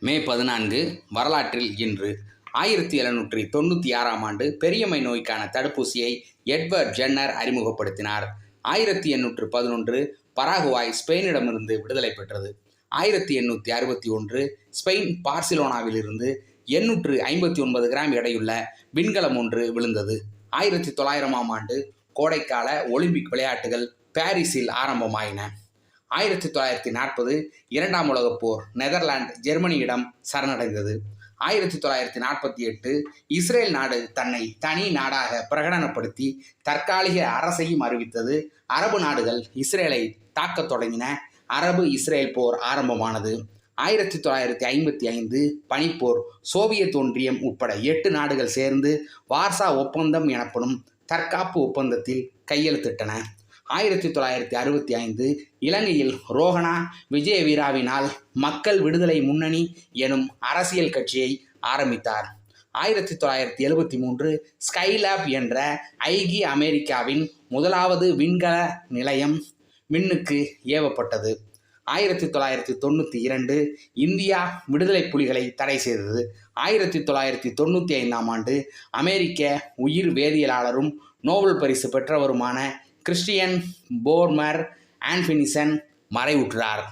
மே பதினான்கு வரலாற்றில் இன்று ஆயிரத்தி எழுநூற்றி தொண்ணூற்றி ஆறாம் ஆண்டு பெரியம்மை நோய்க்கான தடுப்பூசியை எட்வர்ட் ஜென்னர் அறிமுகப்படுத்தினார். ஆயிரத்தி எண்ணூற்று பதினொன்று பராகுவாய் ஸ்பெயினிடமிருந்து விடுதலை பெற்றது. ஆயிரத்தி எண்ணூற்றி அறுபத்தி ஒன்று ஸ்பெயின் பார்சிலோனாவிலிருந்து எண்ணூற்று ஐம்பத்தி ஒன்பது கிராம் எடையுள்ள விண்கலம் ஒன்று விழுந்தது. ஆயிரத்தி தொள்ளாயிரமாம் ஆண்டு கோடைக்கால ஒலிம்பிக் விளையாட்டுகள் பாரிஸில் ஆரம்பமாயின. ஆயிரத்தி தொள்ளாயிரத்தி நாற்பது இரண்டாம் உலகப் போர் நெதர்லாந்து ஜெர்மனியிடம் சரணடைந்தது. ஆயிரத்தி தொள்ளாயிரத்தி நாற்பத்தி எட்டு இஸ்ரேல் நாடு தன்னை தனி நாடாக பிரகடனப்படுத்தி தற்காலிக அரசையும் அறிவித்தது. அரபு நாடுகள் இஸ்ரேலை தாக்கத் தொடங்கின. அரபு இஸ்ரேல் போர் ஆரம்பமானது. ஆயிரத்தி தொள்ளாயிரத்தி ஐம்பத்தி ஐந்து பனிப்போர் சோவியத் ஒன்றியம் உட்பட எட்டு நாடுகள் சேர்ந்து வார்சா ஒப்பந்தம் எனப்படும் தற்காப்பு ஒப்பந்தத்தில் கையெழுத்திட்டன. ஆயிரத்தி தொள்ளாயிரத்தி அறுபத்தி ஐந்து இலங்கையில் ரோஹனா விஜயவீராவினால் மக்கள் விடுதலை முன்னணி எனும் அரசியல் கட்சியை ஆரம்பித்தார். ஆயிரத்தி தொள்ளாயிரத்தி எழுபத்தி மூன்று ஸ்கைலாப் என்ற ஐக்கிய அமெரிக்காவின் முதலாவது விண்கல நிலையம் விண்ணுக்கு ஏவப்பட்டது. ஆயிரத்தி தொள்ளாயிரத்தி தொண்ணூற்றி இரண்டு இந்தியா விடுதலை புலிகளை தடை செய்தது. ஆயிரத்தி தொள்ளாயிரத்தி தொண்ணூற்றி ஐந்தாம் ஆண்டு அமெரிக்க உயிர் வேதியியலாளரும் நோபல் பரிசு பெற்றவருமான கிறிஸ்டியன் போர்மர் ஆன்ஃபினிசன் மறைவுற்றார்.